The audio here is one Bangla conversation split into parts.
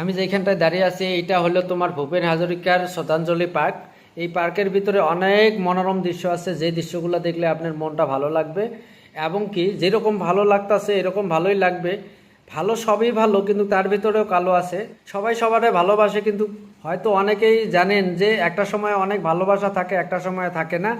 আমি যেখানটায় দাঁড়িয়ে আছি এটা হলো তোমার ভূপেন হাজরিকার শ্রদ্ধাঞ্জলি পার্ক। এই পার্কের ভিতরে অনেক মনোরম দৃশ্য আছে, যে দৃশ্যগুলো দেখলে আপনার মনটা ভালো লাগবে এবং কি যেরকম ভালো লাগতাছে, এরকম ভালোই লাগবে। ভালো সবই ভালো, কিন্তু তার ভিতরেও কালো আছে। সবাই সবারে ভালোবাসে, কিন্তু হয়তো অনেকেই জানেন যে একটা সময় অনেক ভালোবাসা থাকে, একটা সময় থাকে না।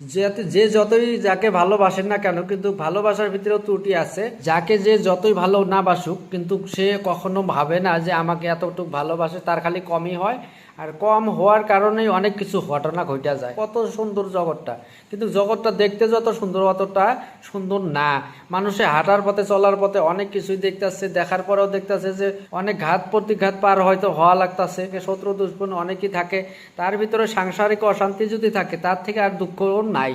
যাতে যে যতই যাকে ভালোবাসেন না কেন, কিন্তু ভালোবাসার ভিতরেও ত্রুটি আছে। যাকে যে যতই ভালো না বাসুক, কিন্তু সে কখনো ভাবে না যে আমাকে এতটুকু ভালোবাসে, তার খালি কমই হয়। আর কম হওয়ার কারণেই অনেক কিছু ঘটনা ঘটে যায়। কত সুন্দর জগৎটা। কিন্তু জগৎটা দেখতে যত সুন্দর, অতটা সুন্দর না। মানুষে হাঁটার পথে, চলার পথে অনেক কিছুই দেখতেছে, দেখার পরেও দেখতেছে যে অনেক ঘাত প্রতিঘাত পার হয়তো হওয়া লাগতেছে শত্রু দুষ্পণ অনেকই থাকে। তার ভিতরে সাংসারিক অশান্তি যদি থাকে, তার থেকে আর দুঃখ নাই।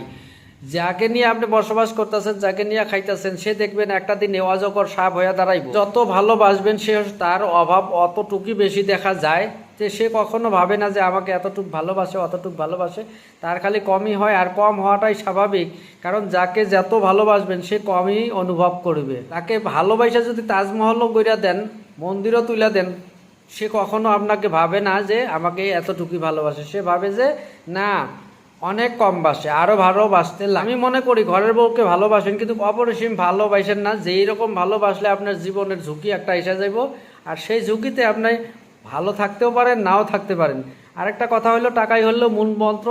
যাকে নিয়ে আপনি বসবাস করতেছেন, যাকে নিয়ে খাইতেছেন, সে দেখবেন একটা দিন অজগর সাপ হয়ে দাঁড়াইব। যত ভালোবাসবেন সে তার অভাব অতটুকুই বেশি দেখা যায়। যে সে কখনো ভাবে না যে আমাকে এতটুকু ভালোবাসে, অতটুকু ভালোবাসে। তার খালি কমই হয় আর কম হওয়াটাই স্বাভাবিক। কারণ যাকে যত ভালোবাসবেন, সে কমই অনুভব করবে। তাকে ভালোবাসা যদি তাজমহলও গইরা দেন, মন্দিরও তুলে দেন, সে কখনো আপনাকে ভাবে না যে আমাকে এতটুকুই ভালোবাসে। সে ভাবে যে, না, অনেক কম বাসে আরও ভালোবাসতে আমি মনে করি ঘরের বউকে ভালোবাসেন, কিন্তু অপরিসীম ভালোবাসেন না। যেই রকম ভালোবাসলে আপনার জীবনের ঝুঁকি একটা এসে যাইব। আর সেই ঝুঁকিতে আপনি ভালো থাকতেও পারেন, নাও থাকতে পারেন। আরেকটা কথা হলো, টাকাই হলো মূল মন্ত্র।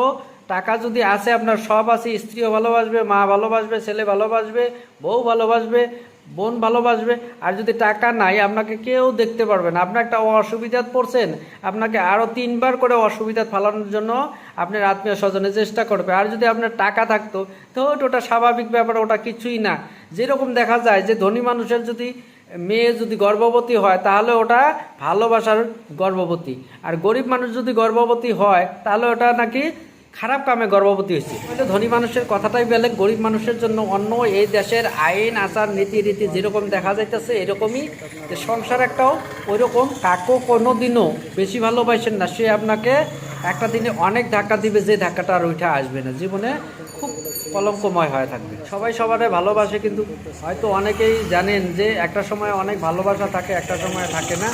টাকা যদি আছে আপনার সব আছে, স্ত্রীও ভালোবাসবে, মা ভালোবাসবে, ছেলে ভালোবাসবে, বউ ভালোবাসবে, বোন ভালোবাসবে। আর যদি টাকা নাই, আপনাকে কেউ দেখতে পারবে না। আপনি একটা অসুবিধাত পড়ছেন, আপনাকে আরও তিনবার করে অসুবিধা ফালানোর জন্য আপনার আত্মীয় স্বজনে চেষ্টা করবে। আর যদি আপনার টাকা থাকতো, তো ওটা স্বাভাবিক ব্যাপার, ওটা কিছুই না। যেরকম দেখা যায় যে ধনী মানুষের যদি মেয়ে যদি গর্ভবতী হয়, তাহলে ওটা ভালোবাসার গর্ভবতী। আর গরিব মানুষ যদি গর্ভবতী হয়, তাহলে ওটা নাকি খারাপ কামে গর্ভবতী হয়েছে। হয়তো ধনী মানুষের কথাটাই বেলেগ গরিব মানুষের জন্য অন্য এই দেশের আইন, আচার নীতি রীতি যেরকম দেখা যাইতেছে, এরকমই যে সংসার একটাও ওই রকম কাকো কোনো দিনও বেশি ভালোবাসেন না। সে আপনাকে একটা দিনে অনেক ধাক্কা দিবে, যে ধাক্কাটা আর ওইটা আসবে না। জীবনে খুব কলঙ্কময় হয়ে থাকবে। সবাই সবারে ভালোবাসে, কিন্তু হয়তো অনেকেই জানেন যে একটা সময় অনেক ভালোবাসা থাকে, একটা সময় থাকে না।